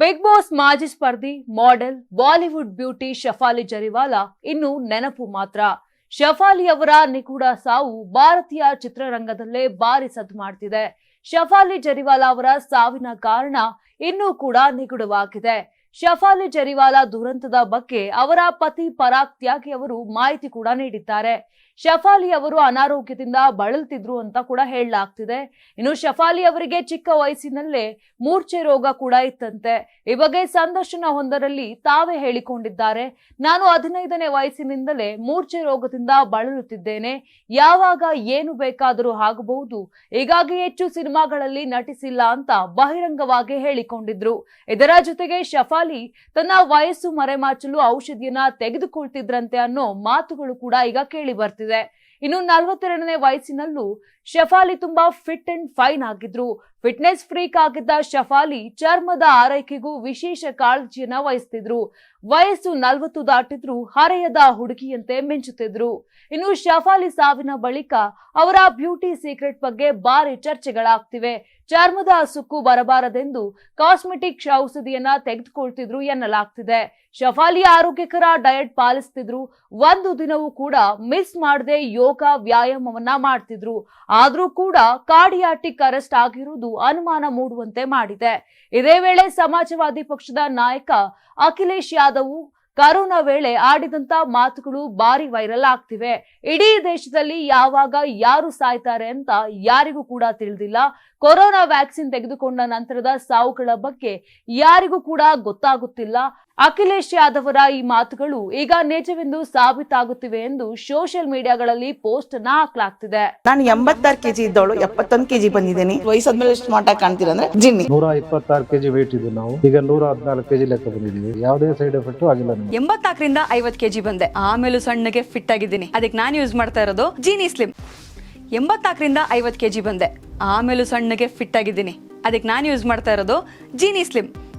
Big Boss ಮಾಜಿ ಸ್ಪರ್ಧಿ, model, Bollywood beauty Shefali Jariwala ಇನ್ನು ನೆನಪು ಮಾತ್ರ. ಶಫಾಲಿ ಅವರ ನಿಗೂಢ ಸಾವು ಭಾರತೀಯ ಚಿತ್ರರಂಗದಲ್ಲೇ ಭಾರಿ ಸದ್ದು ಮಾಡ್ತಿದೆ. ಶಫಾಲಿ ಜರಿವಾಲಾ ಅವರ ಸಾವಿನ ಕಾರಣ ಇನ್ನೂ ಕೂಡ ನಿಗೂಢವಾಗಿದೆ. ಶಫಾಲಿ ಜರಿವಾಲಾ ದುರಂತದ ಬಗ್ಗೆ ಅವರ ಪತಿ ಪರಾಗ್ ತ್ಯಾಗಿ ಅವರು ಮಾಹಿತಿ ಕೂಡ ನೀಡಿದ್ದಾರೆ. ಶಫಾಲಿ ಅವರು ಅನಾರೋಗ್ಯದಿಂದ ಬಳಲ್ತಿದ್ರು ಅಂತ ಕೂಡ ಹೇಳಲಾಗ್ತಿದೆ. ಇನ್ನು ಶಫಾಲಿ ಅವರಿಗೆ ಚಿಕ್ಕ ವಯಸ್ಸಿನಲ್ಲೇ ಮೂರ್ಛೆ ರೋಗ ಕೂಡ ಇತ್ತಂತೆ. ಈ ಬಗ್ಗೆ ಸಂದರ್ಶನ ಒಂದರಲ್ಲಿ ತಾವೇ ಹೇಳಿಕೊಂಡಿದ್ದಾರೆ. ನಾನು ಹದಿನೈದನೇ ವಯಸ್ಸಿನಿಂದಲೇ ಮೂರ್ಛೆ ರೋಗದಿಂದ ಬಳಲುತ್ತಿದ್ದೇನೆ. ಯಾವಾಗ ಏನು ಬೇಕಾದರೂ ಆಗಬಹುದು. ಹೀಗಾಗಿ ಹೆಚ್ಚು ಸಿನಿಮಾಗಳಲ್ಲಿ ನಟಿಸಿಲ್ಲ ಅಂತ ಬಹಿರಂಗವಾಗಿ ಹೇಳಿಕೊಂಡಿದ್ರು. ಇದರ ಜೊತೆಗೆ ಶಫಾಲಿ ತನ್ನ ವಯಸ್ಸು ಮರೆಮಾಚಲು ಔಷಧಿಯನ್ನ ತೆಗೆದುಕೊಳ್ತಿದ್ರಂತೆ ಅನ್ನೋ ಮಾತುಗಳು ಕೂಡ ಈಗ ಕೇಳಿ ಬರ್ತಿದೆ. ಇನ್ನು ನಲವತ್ತೆರಡನೇ ವಯಸ್ಸಿನಲ್ಲೂ ಶೆಫಾಲಿ ತುಂಬಾ ಫಿಟ್ ಅಂಡ್ ಫೈನ್ ಆಗಿದ್ರು. ಫಿಟ್ನೆಸ್ ಫ್ರೀಕ್ ಆಗಿದ್ದ ಶಫಾಲಿ ಚರ್ಮದ ಆರೈಕೆಗೂ ವಿಶೇಷ ಕಾಳಜಿಯನ್ನ ವಹಿಸ್ತಿದ್ರು. ವಯಸ್ಸು ನಲವತ್ತು ದಾಟಿದ್ರು ಹರೆಯದ ಹುಡುಗಿಯಂತೆ ಮಿಂಚುತ್ತಿದ್ರು. ಇನ್ನು ಶಫಾಲಿ ಸಾವಿನ ಬಳಿಕ ಅವರ ಬ್ಯೂಟಿ ಸೀಕ್ರೆಟ್ ಬಗ್ಗೆ ಭಾರಿ ಚರ್ಚೆಗಳಾಗ್ತಿವೆ. ಚರ್ಮದ ಸುಕ್ಕು ಬರಬಾರದೆಂದು ಕಾಸ್ಮೆಟಿಕ್ ಔಷಧಿಯನ್ನ ತೆಗೆದುಕೊಳ್ತಿದ್ರು ಎನ್ನಲಾಗ್ತಿದೆ. ಶಫಾಲಿ ಆರೋಗ್ಯಕರ ಡಯಟ್ ಪಾಲಿಸ್ತಿದ್ರು. ಒಂದು ದಿನವೂ ಕೂಡ ಮಿಸ್ ಮಾಡದೆ ಯೋಗ ವ್ಯಾಯಾಮವನ್ನ ಮಾಡ್ತಿದ್ರು. ಆದ್ರೂ ಕೂಡ ಕಾರ್ಡಿಯಾಟಿಕ್ ಅರೆಸ್ಟ್ ಆಗಿರುವುದು ಅನುಮಾನ ಮೂಡುವಂತೆ ಮಾಡಿದೆ. ಇದೇ ವೇಳೆ ಸಮಾಜವಾದಿ ಪಕ್ಷದ ನಾಯಕ ಅಖಿಲೇಶ್ ಯಾದವ್ ಕರೋನಾ ವೇಳೆ ಆಡಿದಂತ ಮಾತುಗಳು ಭಾರಿ ವೈರಲ್ ಆಗ್ತಿವೆ. ಇಡೀ ದೇಶದಲ್ಲಿ ಯಾವಾಗ ಯಾರು ಸಾಯ್ತಾರೆ ಅಂತ ಯಾರಿಗೂ ಕೂಡ ತಿಳಿದಿಲ್ಲ. ಕೊರೋನಾ ವ್ಯಾಕ್ಸಿನ್ ತೆಗೆದುಕೊಂಡ ನಂತರದ ಸಾವುಗಳ ಬಗ್ಗೆ ಯಾರಿಗೂ ಕೂಡ ಗೊತ್ತಾಗುತ್ತಿಲ್ಲ. ಅಖಿಲೇಶ್ ಯಾದವರ ಈ ಮಾತುಗಳು ಈಗ ನಿಜವೆಂದು ಸಾಬೀತಾಗುತ್ತಿವೆ ಎಂದು ಸೋಷಿಯಲ್ ಮೀಡಿಯಾಗಳಲ್ಲಿ ಪೋಸ್ಟ್ ಅನ್ನ ಹಾಕ್ಲಾಗ್ತಿದೆ. ನಾನು ಎಂಬತ್ತಾರು ಕೆಜಿ ಇದ್ದವಳು ಎಪ್ಪತ್ತೊಂದು ಕೆಜಿ ಬಂದಿದ್ದೀನಿ. ವಯಸ್ಸಾದ್ಮೇಲೆ ಎಷ್ಟು ಮಾಟ ಕಾಣ್ತೀರಾ ಅಂದ್ರೆ ಜಿನ್ನಿ. ನೂರ ಇಪ್ಪತ್ತಾರು ಕೆಜಿ ವೇಟ್ ಇದ್ದು ನಾವು. ಈಗ ನೂರ ಹದಿನಾಲ್ಕು ಕೆಜಿ ಲೆಕ್ಕ ಬಂದಿದ್ದೀವಿ. ಯಾವುದೇ ಸೈಡ್ ಎಫೆಕ್ಟ್ ಆಗಿಲ್ಲ ನಮಗೆ. ಎಂಬತ್ನಾಲ್ಕರಿಂದ ಐವತ್ ಕೆಜಿ ಬಂದೆ. ಆಮೇಲೂ ಸಣ್ಣಗೆ ಫಿಟ್ ಆಗಿದ್ದೀನಿ. ಅದಕ್ಕೆ ನಾನು ಯೂಸ್ ಮಾಡ್ತಾ ಇರೋದು ಜೀನಿ ಸ್ಲಿಮ್ ಎಂಬತ್ನಾಲ್ಕರಿಂದ ಐವತ್ತು ಕೆಜಿ ಬಂದೆ. ಆಮೇಲೂ ಸಣ್ಣಗೆ ಫಿಟ್ ಆಗಿದ್ದೀನಿ. ಅದಕ್ಕೆ ನಾನು ಯೂಸ್ ಮಾಡ್ತಾ ಇರೋದು ಜೀನಿ ಸ್ಲಿಮ್